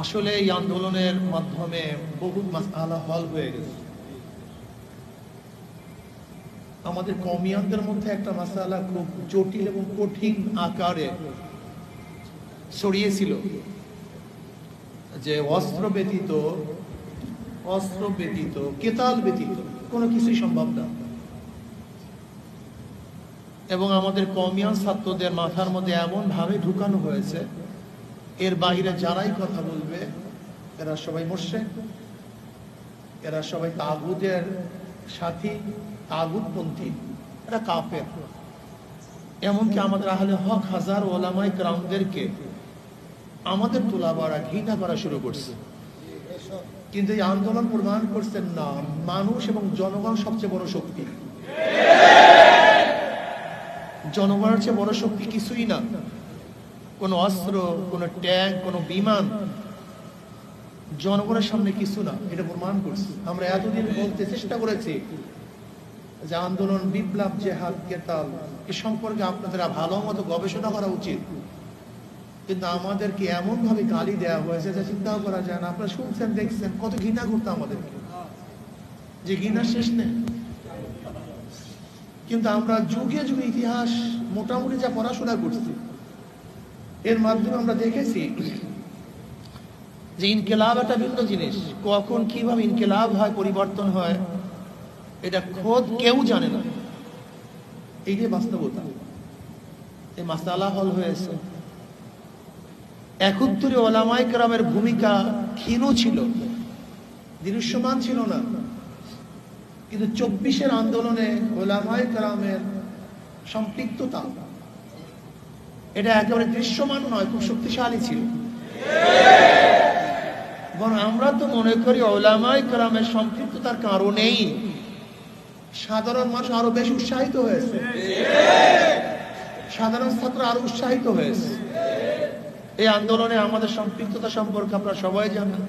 আসলে এই আন্দোলনের মাধ্যমে বহু মাসালা হল হয়ে গেছে। আমাদের কমিয়ানদের মধ্যে একটা মাসালা খুব জটিল এবং কঠিন আকারে ছড়িয়েছিল যে অস্ত্র ব্যতীত অস্ত্র ব্যতীত, কেতাল ব্যতীত কোনো কিছুই সম্ভব না। এবং আমাদের কমিয়ান ছাত্রদের মাথার মধ্যে এমন ভাবে ঢুকানো হয়েছে এর বাইরে যারাই কথা বলবে, এরা সবাই মরছে এরা সবাই তাগুদের সাথী তাগুদপন্থী এরা কাফের। এমনকি আমাদের আহলে হক হাজার ওলামাই গ্রামদেরকে আমাদের তোলাবাড়া ঘৃণা করা শুরু করছে। কিন্তু এই আন্দোলন প্রমাণ করছেন না, মানুষ এবং জনগণ সবচেয়ে বড় শক্তি। জনগণের চেয়ে বড় শক্তি কিছুই না। কোনো অস্ত্র, কোনো ট্যাঙ্ক, কোনো বিমান। জনগণের সামনে কিছু না, এটা প্রমাণ করছি। আমরা এতদিন বলতে চেষ্টা করেছি যে আন্দোলন, বিপ্লব, জেহাদ, কেতাল, এ সম্পর্কে আপনাদের ভালো মতো গবেষণা করা উচিত। কিন্তু আমাদেরকে এমন ভাবে গালি দেওয়া হয়েছে যা চিন্তাও করা যায় না। আপনারা শুনছেন, দেখছেন, কত ঘৃণা করতো আমাদেরকে। যে ঘৃণার শেষ নেই। কিন্তু আমরা যুগে যুগে ইতিহাস, মোটামুটি যা পড়াশোনা করছি এর মাধ্যমে আমরা দেখেছি যে ইনকেলাব একটা ভিন্ন জিনিস। কখন কীভাবে ইনকেলাব হয়, পরিবর্তন হয়, এটা খোদ কেউ জানে না। এই যে বাস্তবতা, এই মাসালা হল হয়েছে। একত্তরে ওলামাই কেরামের ভূমিকা ক্ষীণ ছিল, দৃশ্যমান ছিল না। কিন্তু চব্বিশের আন্দোলনে ওলামাই কেরামের সম্পৃক্ততা এটা একেবারে দৃশ্যমান নয়, খুব শক্তিশালী ছিল। আমরা তো মনে করি ওলামায় কালামের সম্পৃক্ততার কারণেই সাধারণ মানুষ আরও বেশি উৎসাহিত হয়েছে। সাধারণ ছাত্র আরও উৎসাহিত হয়েছে। এই আন্দোলনে আমাদের সম্পৃক্ততা সম্পর্কে আপনারা সবাই জানেন।